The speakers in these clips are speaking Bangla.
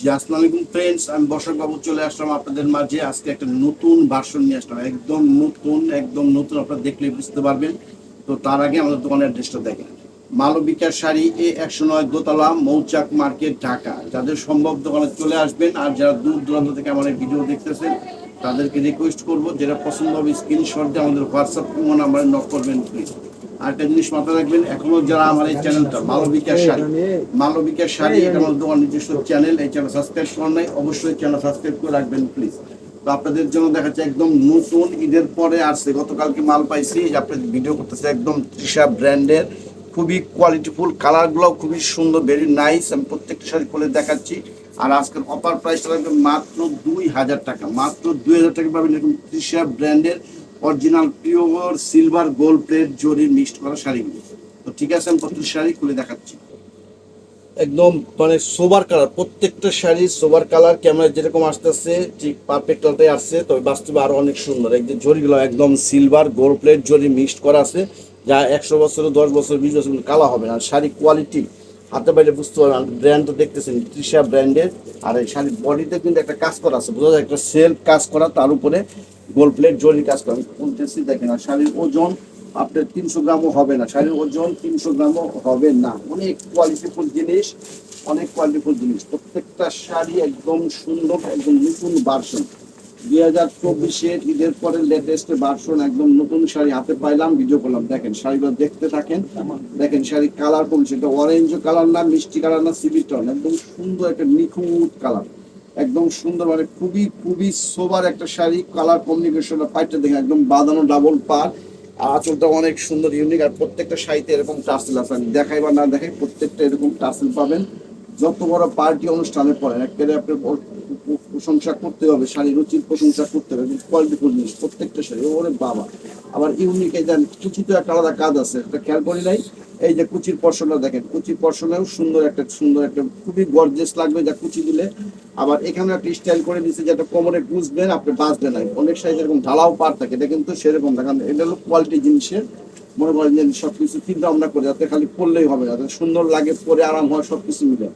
জি আসসালামু ফ্রেন্ডস, আমি বসক বাবু চলে আসলাম আপনাদের মাঝে। আজকে একটা নতুন ভার্সন নিয়ে আসলাম। একদম নতুন একদম নতুন, আপনারা দেখলে বুঝতে পারবেন। তো তার আগে আমাদের দোকানের অ্যাড্রেসটা দেখেন। মালবিকার শাড়ি এ একশো নয়, দোতলা, মৌচাক মার্কেট, ঢাকা। যাদের সম্ভব দোকানে চলে আসবেন, আর যারা দূর দূরান্ত থেকে আমাদের ভিডিও দেখতেছেন, তাদেরকে রিকোয়েস্ট করব, যেটা পছন্দ হবে স্ক্রিনশট দিয়ে আমাদের হোয়াটসঅ্যাপ নাম্বারে নক করবেন প্লিজ আরেকটা জিনিস মাথায় রাখবেন, এখনও যারা আমার এই চ্যানেলটা শাড়ি শাড়ি এটা আমার নিজস্ব চ্যানেল, এই চ্যানেল সাবস্ক্রাইব নাই, অবশ্যই চ্যানেল সাবস্ক্রাইব করে রাখবেন প্লিজ তো আপনাদের জন্য দেখা একদম নতুন ঈদের পরে আসছে, গতকালকে মাল পাইছি আপনাদের ভিডিও করতেছে একদম তৃষা ব্র্যান্ডের, খুবই কোয়ালিটিফুল কালারগুলো খুবই সুন্দর ভেরি নাইস আমি প্রত্যেকটা শাড়ি খুলে দেখাচ্ছি। আর আজকের অফার প্রাইসটা লাগবে মাত্র দুই হাজার টাকা, মাত্র দুই হাজার টাকা পাবেন এরকম তৃষা ব্র্যান্ডের original, pure silver gold plate জরি মিক্সড করা শাড়িগুলো তো ঠিক আছে, আমি প্রত্যেক শাড়ি খুলে দেখাচ্ছি। একদম মানে সোবার কালার প্রত্যেকটা শাড়ি সোবার কালার ক্যামেরা যেরকম আসতেছে, ঠিক পারফেক্ট কালারটাই আসছে, তবে বাস্তবে আরও অনেক সুন্দর। যে জরিগুলো একদম সিলভার গোল্ড প্লেট জরি মিক্সড করা আছে, যা একশো বছর, দশ বছর, বিশ বছর কালা হবে না। শাড়ি কোয়ালিটি হাতে বাইরে বুঝতে পারবেন ব্র্যান্ড তো দেখতেছেন তৃষা ব্র্যান্ডের আর এই শাড়ির বডিতে কিন্তু একটা কাজ করা আছে, বোঝা যায়, একটা সেলফ কাজ করা, তার উপরে গোল্ড প্লেট জরি কাজ করা। বলতেছি, দেখেন, আর শাড়ির ওজন আপনার তিনশো গ্রামও হবে না। শাড়ির ওজন তিনশো গ্রামও হবে না। অনেক কোয়ালিটিফুল জিনিস, অনেক কোয়ালিটিফুল জিনিস। প্রত্যেকটা শাড়ি একদম সুন্দর, একদম নতুন ভার্সন দুই হাজার চব্বিশের ঈদের পরে লেটেস্ট ভার্সন একদম নতুন শাড়ি হাতে পাইলাম ভিডিও করলাম। দেখেন, শাড়িগুলো দেখতে থাকেন। দেখেন শাড়ি কালার কোন এটা অরেঞ্জ কালার না, মিষ্টি কালার না সিবি টন একদম সুন্দর একটা নিখুঁত কালার একদম সুন্দর মানে খুবই খুবই সোবার একটা শাড়ি কালার কমিউনিকেশন পাইটটা দেখেন, একদম বাঁধানো ডাবল পার আর আঁচলটা অনেক সুন্দর ইউনিক আর প্রত্যেকটা শাড়িতে এরকম টাসেল আছে। দেখাই বা না দেখাই, প্রত্যেকটা এরকম টাসেল পাবেন। যত বড় পার্টি অনুষ্ঠানে পড়েন, একেবারে আপনার প্রশংসা করতে হবে, শাড়ি রুচির প্রশংসা করতে হবে কোয়ালিটিফুল জিনিস, প্রত্যেকটা শাড়ি, ওরে বাবা। আবার ইউনিক এই দেন কুচিতে একটা আলাদা কাজ আছে, একটা খেয়াল করি নাই, এই যে কুচির পর্ষণটা দেখেন, কুচির পর্ষণেও সুন্দর একটা সুন্দর একটা, খুবই গর্জেস লাগবে যা কুচি দিলে। আবার এখানে একটা স্টাইল করে দিচ্ছে যেটা কোমরে গুজবেন আপনি বাঁচবেন না। অনেক সাইজ এরকম ঢালাও পার থাকে, এটা কিন্তু সেরকম না এটা হলো কোয়ালিটি জিনিসের মনে করেন যে সবকিছু চিন্তা ভাবনা করে, যাতে খালি পরলেই হবে, যাতে সুন্দর লাগে, পরে আরাম হয়, সবকিছু মিলে।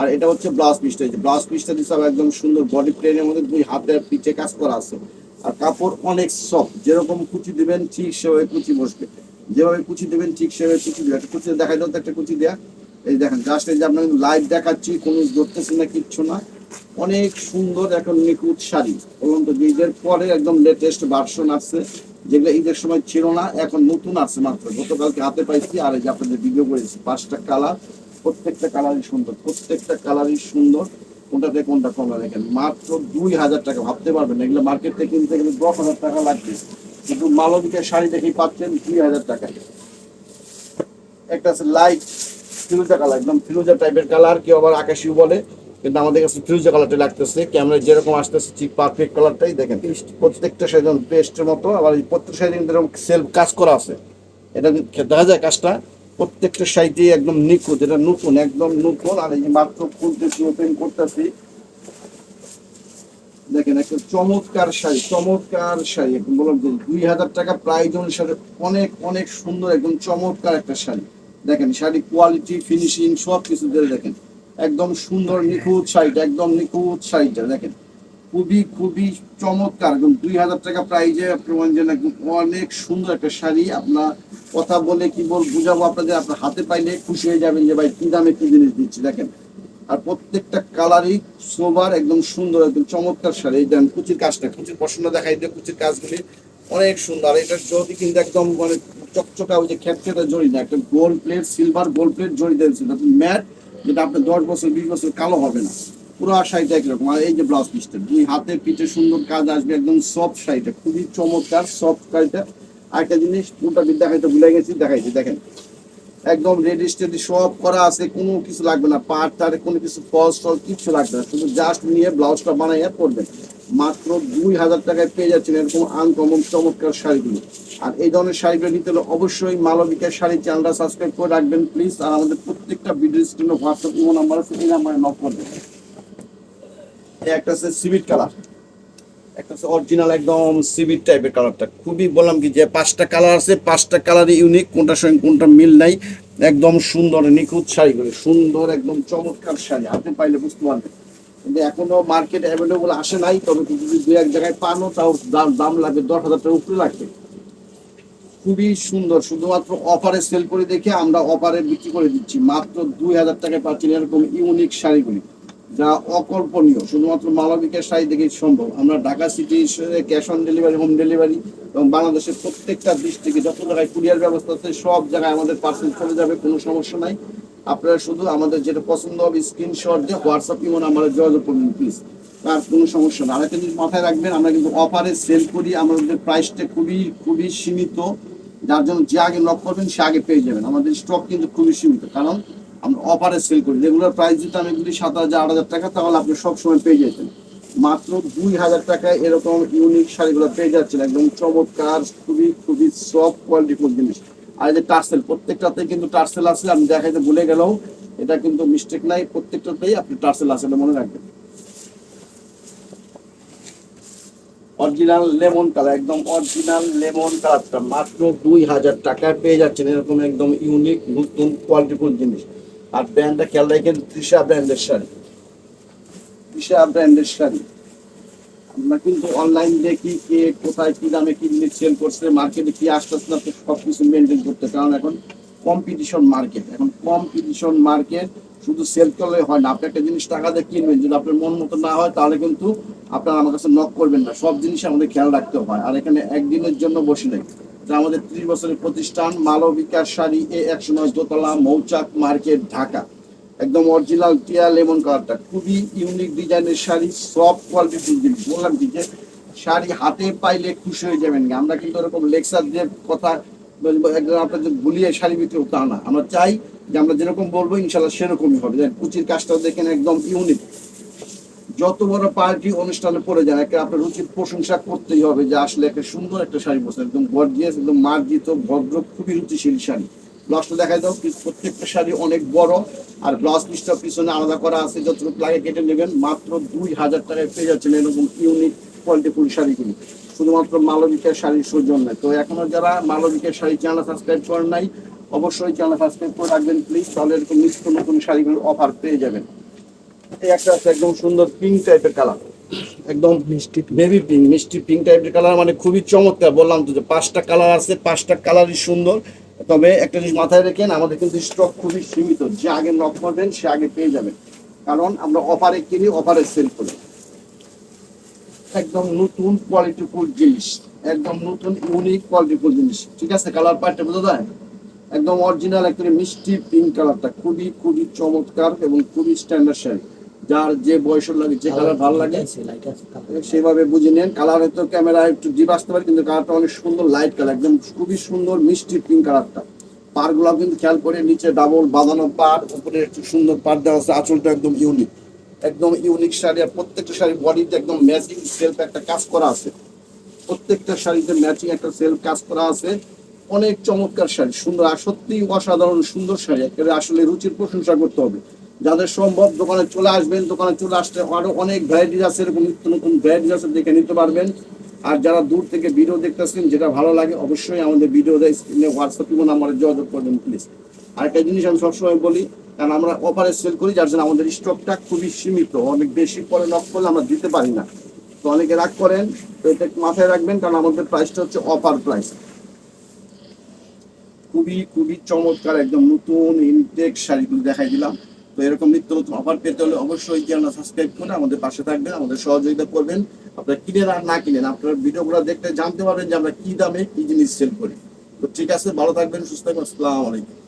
আর এটা হচ্ছে ব্লাউজ পিসটা যে ব্লাউজ পিসটা দিচ্ছে একদম সুন্দর বডি প্লেনের মধ্যে দুই হাতের পিঠে কাজ করা আছে। আর কাপড় অনেক সফট যেরকম কুচি দিবেন ঠিক সেভাবে কুচি বসবে। যেভাবে কুচি দেবেন ঠিক সেভাবে কুচি দেবে একটা কুচি দেখা যাচ্ছে একটা কুচি দেয়া। এই দেখেন জাস্ট এই যে আপনাকে লাইভ দেখাচ্ছি, কোনো ধরতেছি না, কিচ্ছু না। অনেক সুন্দর এখন নিখুঁত শাড়ি। এবং তো ঈদের পরে একদম লেটেস্ট ভার্সন আসছে যেগুলো ঈদের সময় ছিল না, এখন নতুন আছে মাত্র। গতকালকে হাতে পাইছি, আর এই যে আপনাদের ভিডিও করেছি, পাঁচটা কালার প্রত্যেকটা কালারই সুন্দর, প্রত্যেকটা কালারই সুন্দর। কোনটাতে কোনটা কমলা দেখেন, মাত্র দুই হাজার টাকা, ভাবতে পারবেন এগুলো মার্কেট থেকে কিনতে গেলে দশ হাজার টাকা লাগবে। কিন্তু মালবিকের শাড়ি দেখেই পাচ্ছেন দুই হাজার টাকায়। একটা আছে লাইট ফিরোজা কালার একদম ফিরোজা টাইপের কালার কেউ আবার আকাশিও বলে। কিন্তু আমাদের কাছে ফিরোজা কালারটা লাগতেছে ক্যামেরায় যেরকম আসতেছে ঠিক পারফেক্ট কালারটাই দেখেন। প্রত্যেকটা সাইজ পেস্টের মতো আবার এই প্রত্যেক সাইজে কিন্তু এরকম সেলফ কাজ করা আছে এটা দেখা যায় কাজটা প্রত্যেকটা সাইডে একদম নিখুঁত এটা নতুন একদম নতুন আর এই যে মাত্র খুলতেছি ওপেন করতেছি। দেখেন একটা চমৎকার শাড়ি চমৎকার শাড়ি একদম বললাম যে দুই হাজার টাকা প্রাইজ অনুসারে অনেক অনেক সুন্দর একদম চমৎকার একটা শাড়ি। দেখেন শাড়ি কোয়ালিটি ফিনিশিং সব কিছু দেখেন। একদম সুন্দর, নিখুঁত শাড়িটা একদম নিখুঁত শাড়িটা দেখেন। খুবই খুবই চমৎকার, একদম দুই হাজার টাকা প্রাইজে আপনি বলছেন একদম অনেক সুন্দর একটা শাড়ি। আপনার কথা বলে কি বল বুঝাবো আপনাদের, আপনার হাতে পাইলে খুশি হয়ে যাবেন যে, ভাই, কি দামে কি জিনিস দিচ্ছি, দেখেন। আর প্রত্যেকটা কালারই সোবার একদম সুন্দর, একদম চমৎকার শাড়ি। দেন কুচির কাজটা, কুচির পছন্দ দেখাই দিয়ে কুচির কাজগুলি অনেক সুন্দর। এটা যদি কিন্তু একদম মানে চকচকা ওই যে খ্যাপচেটা জড়ি না, একটা gold plate silver gold plate জড়ি দিয়েছিল ম্যাট যেটা আপনার দশ বছর, বিশ বছর কালো হবে না। পুরো শাড়িটা একরকম। আর এই যে ব্লাউজ পিসটা, দুই হাতে পিঠে সুন্দর কাজ আসবে, একদম সফট শাড়িটা, খুবই চমৎকার সফট শাড়িটা। আরেকটা জিনিস পুরোটা দেখাইতে ভুলে গেছি, দেখাইছি, দেখেন। একদম রেডি স্টেডি সব করা আছে, কোনো কিছু লাগবে না। পাট, তার কোনো কিছু, ফল, টল, কিছু লাগবে না। শুধু জাস্ট নিয়ে ব্লাউজটা বানাইয়া পরবেন। মাত্র দুই হাজার টাকায় পেয়ে যাচ্ছেন এরকম আনকমন চমৎকার শাড়িগুলো। আর এই ধরনের শাড়িগুলো নিতে হলে অবশ্যই মালবিকের শাড়ি চ্যানেলটা সাবস্ক্রাইব করে রাখবেন প্লিজ আর আমাদের প্রত্যেকটা ভিডিও স্ক্রিনে হোয়াটসঅ্যাপ ইমো নাম্বার আছে, এই নাম্বারে নক করবেন একটা সিভিট কালার একটা হচ্ছে অরিজিনাল একদম সিভিট টাইপের কালারটা খুবই বললাম কি যে পাঁচটা কালার আছে, পাঁচটা কালারই ইউনিক কোনটার সঙ্গে কোনটা মিল নাই। একদম সুন্দর নিখুঁত শাড়িগুলো, সুন্দর একদম চমৎকার শাড়ি, আপনি পাইলে বুঝতে পারবেন। কিন্তু এখনও মার্কেট অ্যাভেলেবল আসে নাই, তবে তুমি যদি দু এক জায়গায় পানো, তাও দাম দাম লাগবে দশ হাজার টাকা উপরে লাগবে। খুবই সুন্দর, শুধুমাত্র অফারে সেল করে দেখে আমরা অফারে বিক্রি করে দিচ্ছি। মাত্র দুই হাজার টাকায় পাচ্ছেন এরকম ইউনিক শাড়িগুলি, যা অকল্পনীয়, শুধুমাত্র মালবিকের শাড়ি দেখেই সম্ভব। আমরা Dhaka city cash on delivery home delivery এবং বাংলাদেশের প্রত্যেকটা ডিস্ট্রিক্টে যত জায়গায় কুরিয়ার ব্যবস্থা আছে, সব জায়গায় আমাদের পার্সেল চলে যাবে, কোনো সমস্যা নাই। আপনারা শুধু আমাদের যেটা পছন্দ হবে স্ক্রিনশট দিয়ে হোয়াটসঅ্যাপ ইমো নাম্বারে যোগাযোগ করবেন প্লিজ তার কোনো সমস্যা না আরেকটা জিনিস মাথায় রাখবেন, আমরা কিন্তু অফারে সেল করি, আমাদের প্রাইসটা খুবই খুবই সীমিত। যার জন্য যে আগে লক করবেন, সে আগে পেয়ে যাবেন। আমাদের স্টক কিন্তু খুবই সীমিত, কারণ আমরা অফারে সেল করি। রেগুলার প্রাইস দিতাম এগুলি সাত হাজার, আট হাজার টাকা, তাহলে আপনি সবসময় পেয়ে যেতেন মাত্র দুই হাজার টাকায় এরকম ইউনিক শাড়িগুলো পেয়ে যাচ্ছেন। একদম চমৎকার, খুবই খুবই সফট কোয়ালিটিফুল জিনিস আর যে টার্সেল, প্রত্যেকটাতে কিন্তু টার্সেল আছে, আমি দেখাইতে ভুলে গেলেও এটা কিন্তু মিস্টেক নাই, প্রত্যেকটাতেই আপনি টার্সেল আছে মনে রাখবেন। অরিজিনাল লেমন কালার একদম অরিজিনাল লেমন কালারটা মাত্র দুই হাজার টাকায় পেয়ে যাচ্ছেন, এরকম একদম ইউনিক নতুন কোয়ালিটিফুল জিনিস। আর ব্র্যান্ডটা খেয়াল রাখেন, তৃষা ব্র্যান্ডের শাড়ি। তৃষা ব্র্যান্ডের শাড়ি। আমরা কিন্তু অনলাইন দেখি কে কোথায় কি দামে কি সেল করছে মার্কেটে কি আসতেছে না সব কিছু মেনটেন করতে কারণ এখন কম্পিটিশন মার্কেট এখন কম্পিটিশন মার্কেট শুধু সেল করলে হয় না। আপনি একটা জিনিস টাকা দিয়ে কিনবেন, যদি আপনার মন মতো না হয়, তাহলে কিন্তু আপনার আমার কাছে নক করবেন না। সব জিনিস আমাদের খেয়াল রাখতে হয়। আর এখানে একদিনের জন্য বসে নেই। এটা আমাদের ত্রিশ বছরের প্রতিষ্ঠান মালবিকার শাড়ি এ একশো নয় দোতলা মৌচাক মার্কেট, ঢাকা। একদম অরিজিনাল টিয়া লেমন কালারটা। খুবই ইউনিক ডিজাইনের শাড়ি সব কোয়ালিটির জিনিস বললাম কি যে, শাড়ি হাতে পাইলে খুশি হয়ে যাবেন আমরা কিন্তু এরকম লেকচার দিয়ে কথা একদম আপনাদের ভুলিয়ে শাড়ি বিক্রি তা না। আমরা চাই যে আমরা যেরকম বলব ইনশাল্লাহ সেরকমই হবে। যেন কুচির কাজটাও দেখেন একদম ইউনিক যত বড় পার্টি, অনুষ্ঠানে পড়ে যান একটা আপনার রুচির প্রশংসা করতেই হবে যে আসলে একটা সুন্দর একটা শাড়ি বসে। একদম গর্জিয়াস একদম মার্জিত, ভদ্র, খুবই রুচিশীল শাড়ি। ব্লাউজটা দেখাই দাও প্রত্যেকটা শাড়ি অনেক বড় আর ব্লাউজ পিসটা পিছনে আলাদা করা আছে যতটুকু লাগে কেটে নেবেন। মাত্র দুই হাজার টাকায় পেয়ে যাচ্ছেন এরকম ইউনিক কোয়ালিটিফুল শাড়িগুলি। শুধুমাত্র মালবিকের শাড়ির সৌজন্য তো এখনও যারা মালবিকের শাড়ি চ্যানেল সাবস্ক্রাইব করেন নাই অবশ্যই চ্যানেল সাবস্ক্রাইব করে রাখবেন প্লিজ তাহলে এরকম নিত্য নতুন শাড়িগুলোর অফার পেয়ে যাবেন। এই একটা আছে একদম সুন্দর পিঙ্ক টাইপের কালার একদম মিষ্টি বেবি পিঙ্ক মিষ্টি পিঙ্ক টাইপের কালার মানে খুবই চমৎকার। বললাম তো যে পাঁচটা কালার আছে পাঁচটা কালারই সুন্দর। তবে একটা জিনিস মাথায় রেখেন আমাদের কিন্তু স্টক খুবই সীমিত। যে আগে নক করবেন সে আগে পেয়ে যাবেন। কারণ আমরা অফারে কিনি অফারে সেল করি। একদম নতুন কোয়ালিটিফুল জিনিস, একদম নতুন ইউনিক কোয়ালিটিফুল জিনিস। ঠিক আছে কালার পার্টটা বোঝা যায়? একদম অরিজিনাল একটা মিষ্টি পিঙ্ক কালারটা খুবই খুবই চমৎকার এবং খুবই স্ট্যান্ডার্ড শাড়ি যার যে বয়সের লাগে, যে কালার ভালো লাগে, সেভাবে বুঝে নেন। কালার হয়তো ক্যামেরা একটু ডিপ আসতে পারে, কিন্তু কালারটা অনেক সুন্দর লাইট কালার একদম খুবই সুন্দর মিষ্টি পিঙ্ক কালারটা পারগুলো কিন্তু খেয়াল করে, নিচে ডাবল বাঁধানো পার উপরে একটু সুন্দর পার দেওয়া আছে, আঁচলটা একদম ইউনিক একদম ইউনিক শাড়ি, আর প্রত্যেকটা শাড়ি বডিতে একদম ম্যাচিং সেলফ একটা কাজ করা আছে। প্রত্যেকটা শাড়িতে ম্যাচিং একটা সেলফ কাজ করা আছে। অনেক চমৎকার শাড়ি, সুন্দর, আর সত্যি অসাধারণ সুন্দর শাড়ি, একেবারে আসলে রুচির প্রশংসা করতে হবে। যাদের সম্ভব দোকানে চলে আসবেন, দোকানে চলে আসতে আরও অনেক ভ্যারাইটিস আছে, এরকম নিত্য নতুন ভ্যারাইটিস আছে, দেখে নিতে পারবেন। আর যারা দূর থেকে ভিডিও দেখতেছেন, যেটা ভালো লাগে, অবশ্যই আমাদের ভিডিও স্ক্রিনে হোয়াটসঅ্যাপ এবং নাম্বারে যোগাযোগ করবেন প্লিজ আরেকটা জিনিস আমি সবসময় বলি, কারণ আমরা অফারে সেল করি, যার জন্য আমাদের স্টকটা খুবই সীমিত। অনেক বেশি পরে নক করলে আমরা দিতে পারি না। তো অনেকে রাগ করেন, তো এটা একটু মাথায় রাখবেন, কারণ আমাদের প্রাইসটা হচ্ছে অফার প্রাইস খুবই খুবই চমৎকার, একদম নতুন ইনটেক শাড়িগুলো দেখাই দিলাম। তো এরকম নিত্য নতুন অফার পেতে হলে অবশ্যই চ্যানেল সাবস্ক্রাইব করে আমাদের পাশে থাকবেন, আমাদের সহযোগিতা করবেন। আপনারা কিনেন আর না কিনেন, আপনার ভিডিওগুলো দেখলে জানতে পারবেন যে আমরা কি দামে কি জিনিস সেল করি। তো ঠিক আছে, ভালো থাকবেন, সুস্থ থাকবেন, আসসালামু আলাইকুম।